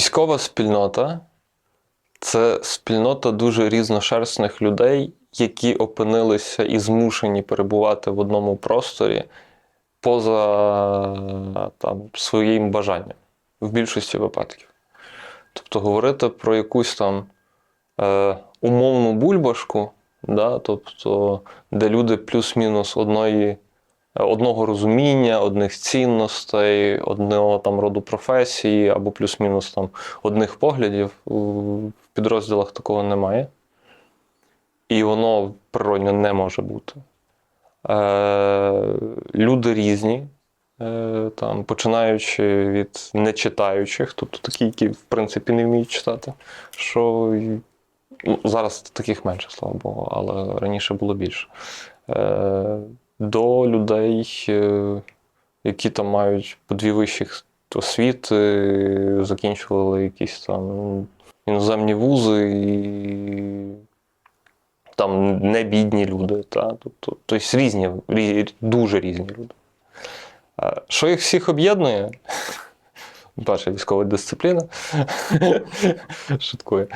Військова спільнота це спільнота дуже різношерстних людей, які опинилися і змушені перебувати в одному просторі поза там, своїм бажанням в більшості випадків. Тобто говорити про якусь там е, умовну бульбашку, да, тобто, де люди плюс-мінус одної, одного розуміння, одних цінностей, одного там роду професії або плюс-мінус там одних поглядів, в підрозділах такого немає. І воно природньо не може бути. Е, люди різні, е, там, починаючи від нечитаючих, тобто такі, які в принципі не вміють читати, що ну, зараз таких менше, слава Богу, але раніше було більше. Е, до людей, е, які там мають по дві вищих освіти, закінчували якісь там іноземні вузи і там не бідні люди. Та? Тобто, тобто різні, дуже різні люди. Що їх всіх об'єднує? Перша військова дисципліна. Шуткую.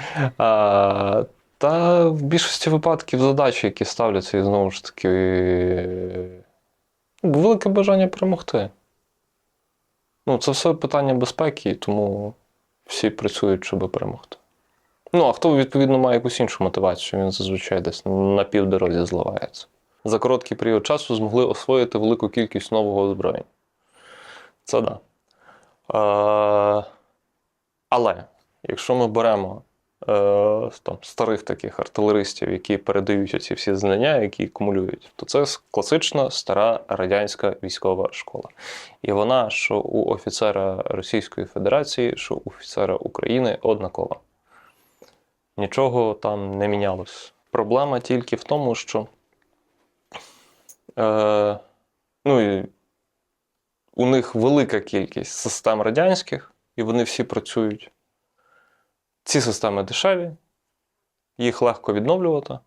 Та в більшості випадків задачі, які ставляться, і знову ж таки, ну, велике бажання перемогти. Ну, це все питання безпеки, і тому всі працюють, щоб перемогти. Ну, а хто, відповідно, має якусь іншу мотивацію, він зазвичай десь на півдорозі зливається. За короткий період часу змогли освоїти велику кількість нового озброєння. Це да. Е, але якщо ми беремо е, там, старих таких артилеристів, які передають оці всі знання, які акумулюють, то це класична стара радянська військова школа. І вона, що у офіцера Російської Федерації, що у офіцера України однакова. Нічого там не мінялось. Проблема тільки в тому, що е, ну, у них велика кількість систем радянських, і вони всі працюють. Ці системи дешеві, їх легко відновлювати.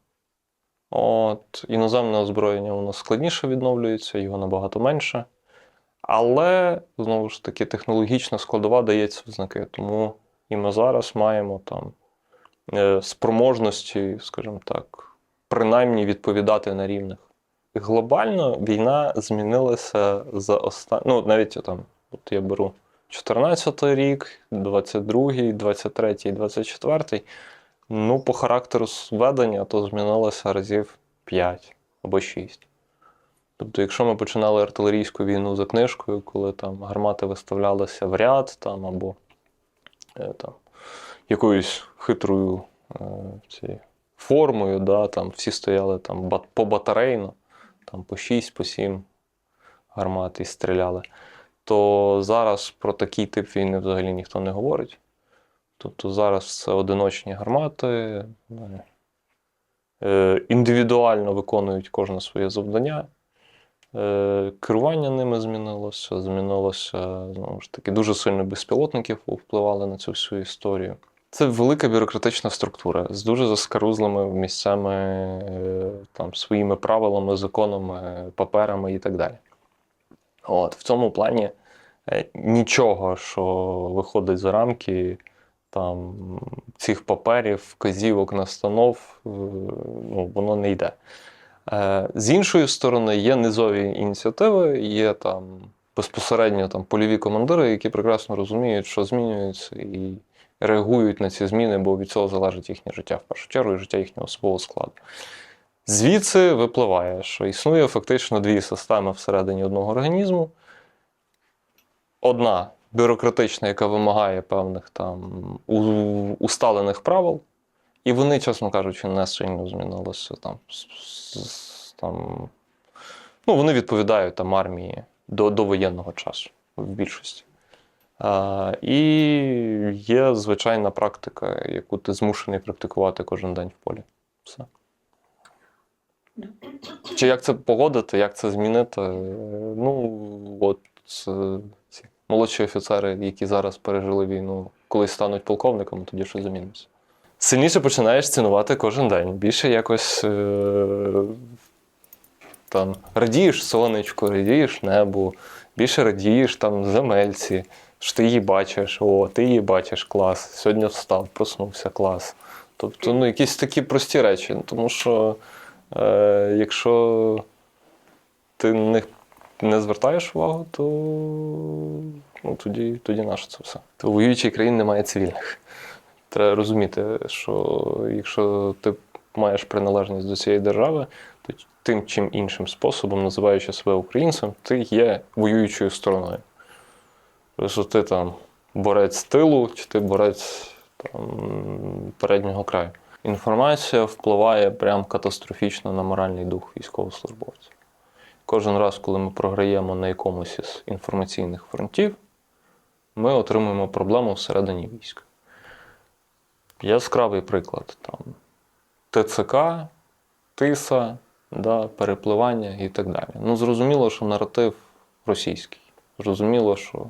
От, іноземне озброєння воно складніше відновлюється, його набагато менше. Але, знову ж таки, технологічна складова дається в знаки. Тому і ми зараз маємо там е, спроможності, скажімо так, принаймні відповідати на рівних. Глобально війна змінилася за останні. Ну, навіть там, от я беру 14 рік, 22, 23, 24. Ну, по характеру ведення, то змінилося разів 5 або 6. Тобто, якщо ми починали артилерійську війну за книжкою, коли там гармати виставлялися в ряд там, або е, там, якоюсь хитрою е, формою, да, там, всі стояли там, по батарейно, там, по 6, по 7 гармат і стріляли, то зараз про такий тип війни взагалі ніхто не говорить. Тобто зараз це одиночні гармати, е, е, індивідуально виконують кожне своє завдання. Е, Керування ними змінилося, змінилося знову ж таки, дуже сильно безпілотників впливали на цю всю історію. Це велика бюрократична структура з дуже заскарузлими місцями, е, там, своїми правилами, законами, паперами і так далі. От, в цьому плані е, нічого, що виходить за рамки там, цих паперів, вказівок, настанов, е, ну, воно не йде. Е, З іншої сторони, є низові ініціативи, є там безпосередньо там польові командири, які прекрасно розуміють, що змінюється, і реагують на ці зміни, бо від цього залежить їхнє життя в першу чергу і життя їхнього особового складу. Звідси випливає, що існує фактично дві системи всередині одного організму. Одна бюрократична, яка вимагає певних там усталених правил, і вони, чесно кажучи, не сильно змінилися там. там ну, вони відповідають там армії до, до воєнного часу в більшості. А, і є звичайна практика, яку ти змушений практикувати кожен день в полі. Все. Чи як це погодити, як це змінити? Е, Ну, от е, ці молодші офіцери, які зараз пережили війну, колись стануть полковниками, тоді що зміниться. Сильніше починаєш цінувати кожен день. Більше якось е, там радієш сонечку, радієш небу, більше радієш там земельці, що ти її бачиш, о, ти її бачиш, клас. Сьогодні встав, проснувся, клас. Тобто, ну, якісь такі прості речі. Тому що е, якщо ти них не звертаєш увагу, то ну, тоді, тоді наше це все. То воюючій країні немає цивільних. Треба розуміти, що якщо ти маєш приналежність до цієї держави, то тим чим іншим способом, називаючи себе українцем, ти є воюючою стороною. Тобто ти там борець тилу, чи ти борець там, переднього краю. Інформація впливає прям катастрофічно на моральний дух військовослужбовців. Кожен раз, коли ми програємо на якомусь із інформаційних фронтів, ми отримуємо проблему всередині війська. Яскравий приклад там ТЦК, ТИСА, да, перепливання і так далі. Ну, зрозуміло, що наратив російський. Зрозуміло, що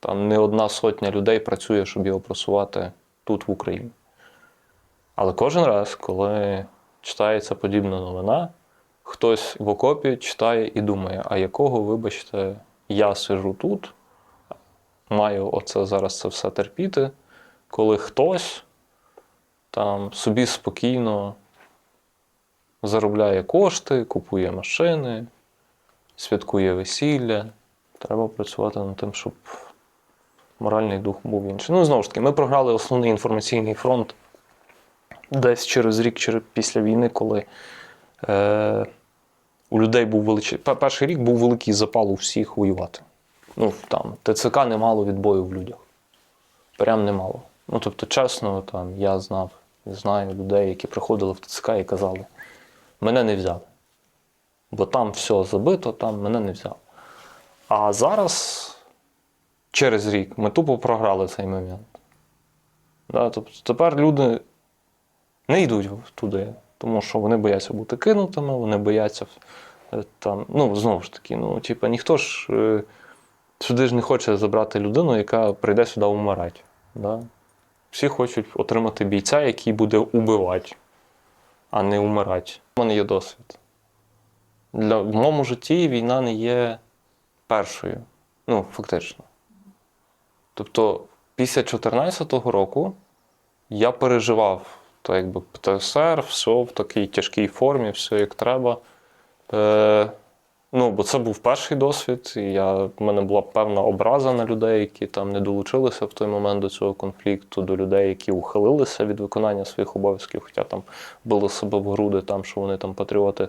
там не одна сотня людей працює, щоб його просувати тут, в Україні. Але кожен раз, коли читається подібна новина, хтось в окопі читає і думає, а якого, вибачте, я сижу тут, маю оце зараз це все терпіти, коли хтось там собі спокійно заробляє кошти, купує машини, святкує весілля. Треба працювати над тим, щоб моральний дух був інший. Ну, знову ж таки, ми програли основний інформаційний фронт десь через рік, через після війни, коли е, у людей був величезний. Перший рік був великий запал у всіх воювати. Ну, там, ТЦК не мало відбою в людях. Прям немало. Ну, тобто, чесно, там, я знав, знаю людей, які приходили в ТЦК і казали, мене не взяли. Бо там все забито, там мене не взяли. А зараз, через рік, ми тупо програли цей момент. Да, тобто тепер люди не йдуть туди, тому що вони бояться бути кинутими, вони бояться е, там, ну, знову ж таки, ну, типа, ніхто ж е, сюди ж не хоче забрати людину, яка прийде сюди вмирати. Да? Всі хочуть отримати бійця, який буде убивати, а не вмирати. У мене є досвід. Для, в моєму житті війна не є першою. Ну, фактично. Тобто, після 2014 року я переживав то якби ПТСР, все в такій тяжкій формі, все як треба. Е, ну, бо це був перший досвід, і я, в мене була певна образа на людей, які там не долучилися в той момент до цього конфлікту, до людей, які ухилилися від виконання своїх обов'язків, хоча там били себе в груди, там, що вони там патріоти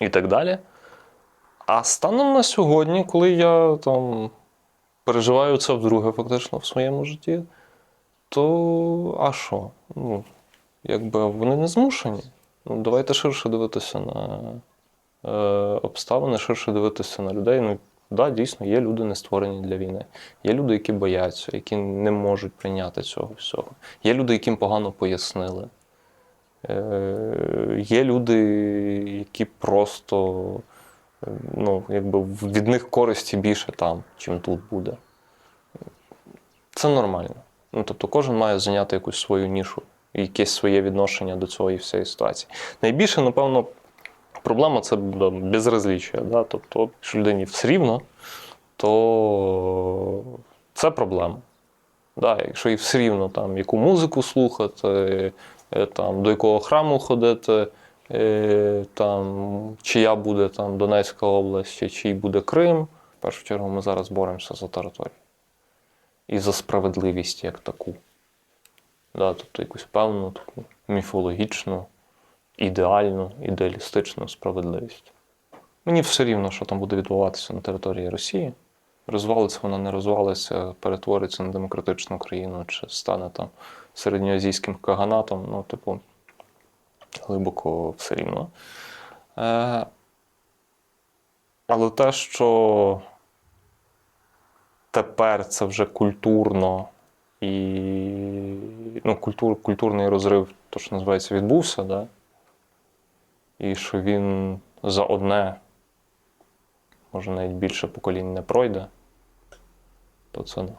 і так далі. А станом на сьогодні, коли я там переживаю це вдруге, фактично в своєму житті, то а що? Ну, якби вони не змушені. Ну, давайте ширше дивитися на е, обставини, ширше дивитися на людей. Ну, да, дійсно, є люди не створені для війни. Є люди, які бояться, які не можуть прийняти цього всього. Є люди, яким погано пояснили. Е, є люди, які просто ну, якби від них користі більше там, чим тут буде. Це нормально. Ну, тобто кожен має зайняти якусь свою нішу і якесь своє відношення до цієї всієї ситуації. Найбільше, напевно, проблема це безразліччя. Да? Тобто, якщо людині все рівно, то це проблема. Да, якщо їй все рівно, там, яку музику слухати, е, там, до якого храму ходити, е, там, чия буде там, Донецька область, чи чий буде Крим. В першу чергу ми зараз боремося за територію і за справедливість як таку. Да, тобто якусь певну таку міфологічну, ідеальну, ідеалістичну справедливість. Мені все рівно, що там буде відбуватися на території Росії. Розвалиться вона, не розвалиться, перетвориться на демократичну країну, чи стане там середньоазійським каганатом, ну, типу, глибоко все рівно. Е, але те, що тепер це вже культурно і ну, культур, культурний розрив, то що називається, відбувся, да? і що він за одне, може навіть більше поколінь не пройде, то це не.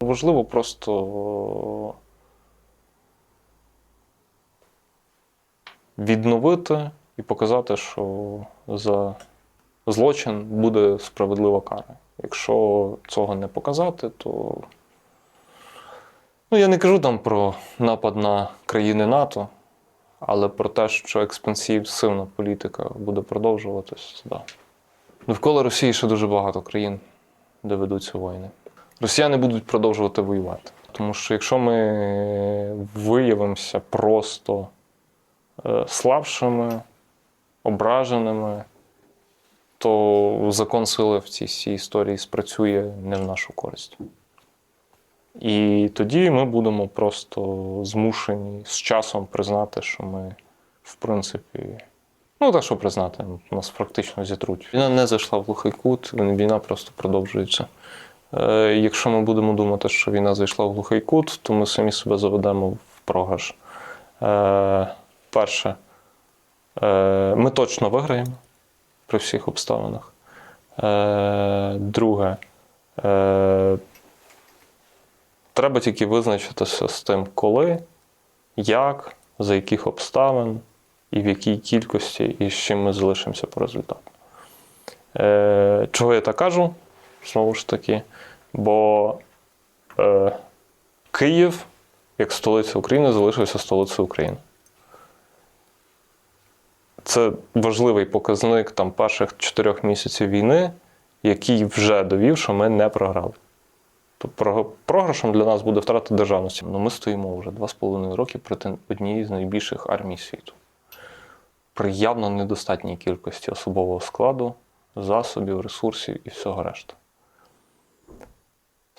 Важливо просто відновити і показати, що за злочин, буде справедлива кара. Якщо цього не показати, то. Ну, я не кажу там про напад на країни НАТО, але про те, що експансивна політика буде продовжуватись, да. Довкола Росії ще дуже багато країн, де ведуться війни. Росіяни будуть продовжувати воювати. Тому що якщо ми виявимося просто е, слабшими, ображеними, то закон сили в цій всій історії спрацює не в нашу користь. І тоді ми будемо просто змушені з часом признати, що ми, в принципі, ну так що признати, нас практично зітруть. Війна не зайшла в глухий кут, війна просто продовжується. Е, Якщо ми будемо думати, що війна зайшла в глухий кут, то ми самі себе заведемо в програш. Е, Перше, е, ми точно виграємо при всіх обставинах. Е, Друге, е, треба тільки визначитися з тим, коли, як, за яких обставин і в якій кількості, і з чим ми залишимося по результату. Е, Чого я так кажу? Знову ж таки, бо е, Київ, як столиця України, залишився столицею України. Це важливий показник там, перших чотирьох місяців війни, який вже довів, що ми не програли. Тобто програшем для нас буде втрата державності. Ну, ми стоїмо вже два з половиною роки проти однієї з найбільших армій світу. При явно недостатній кількості особового складу, засобів, ресурсів і всього решта.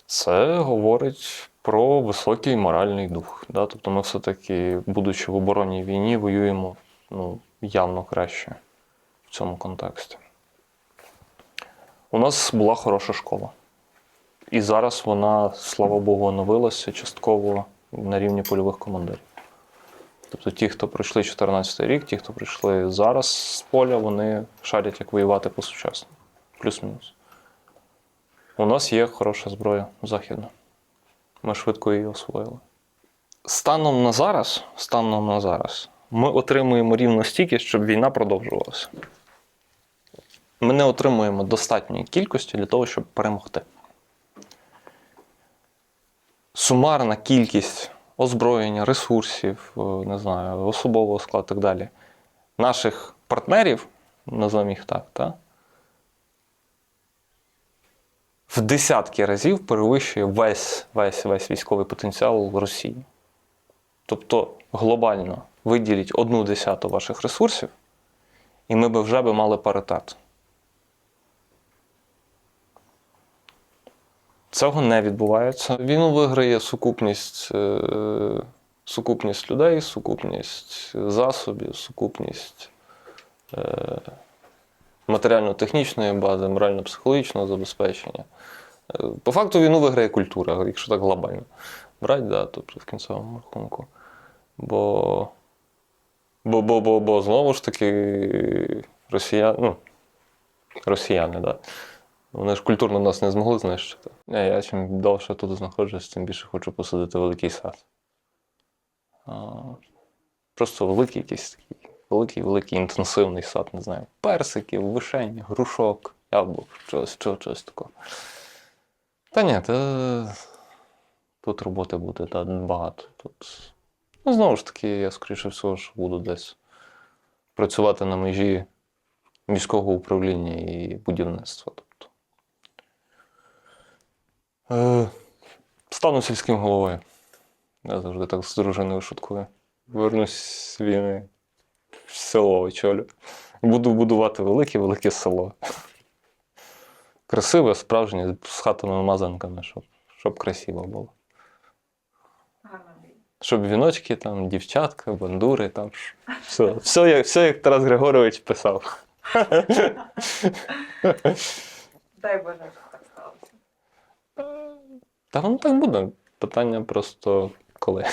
Це говорить про високий моральний дух. Да? Тобто ми все-таки, будучи в оборонній війні, воюємо ну, явно краще в цьому контексті. У нас була хороша школа. І зараз вона, слава Богу, оновилася частково на рівні польових командирів. Тобто ті, хто пройшли 14 рік, ті, хто прийшли зараз з поля, вони шарять, як воювати по-сучасному. Плюс-мінус. У нас є хороша зброя західна. Ми швидко її освоїли. Станом на зараз, станом на зараз, ми отримуємо рівно стільки, щоб війна продовжувалася. Ми не отримуємо достатньої кількості для того, щоб перемогти. Сумарна кількість озброєння, ресурсів, е, не знаю, особового складу і так далі, наших партнерів, називаємо їх так, та, в десятки разів перевищує весь, весь, весь військовий потенціал Росії. Тобто глобально виділіть одну десяту ваших ресурсів, і ми би вже би мали паритет. Цього не відбувається. Війну виграє сукупність, е, сукупність людей, сукупність засобів, сукупність е, матеріально-технічної бази, морально-психологічного забезпечення. Е, По факту війну виграє культура, якщо так глобально брати, да, тобто в кінцевому рахунку. Бо, бо, бо, бо, бо знову ж таки росіяни, ну, росіяни, да. Вони ж культурно нас не змогли знищити. Не, я чим довше тут знаходжусь, тим більше хочу посадити великий сад. А, просто великий якийсь такий, великий, великий інтенсивний сад, не знаю. Персиків, вишень, грушок, яблук, чогось, чогось, чогось такого. Та ні, та... тут роботи буде та, багато. Тут... Ну, знову ж таки, я скоріше всього, що буду десь працювати на межі міського управління і будівництва. Тобто. Е, стану сільським головою. Я завжди так з дружиною шуткую. Вернусь війни в село очолю. Буду будувати велике-велике село. Красиве, справжнє, з хатами-мазанками, щоб, щоб красиво було. Щоб віночки, там, дівчатка, бандури, там. Все, все, як, все як Тарас Григорович писав. Дай Боже, щоб так сталося. Та воно так буде. Питання просто коли.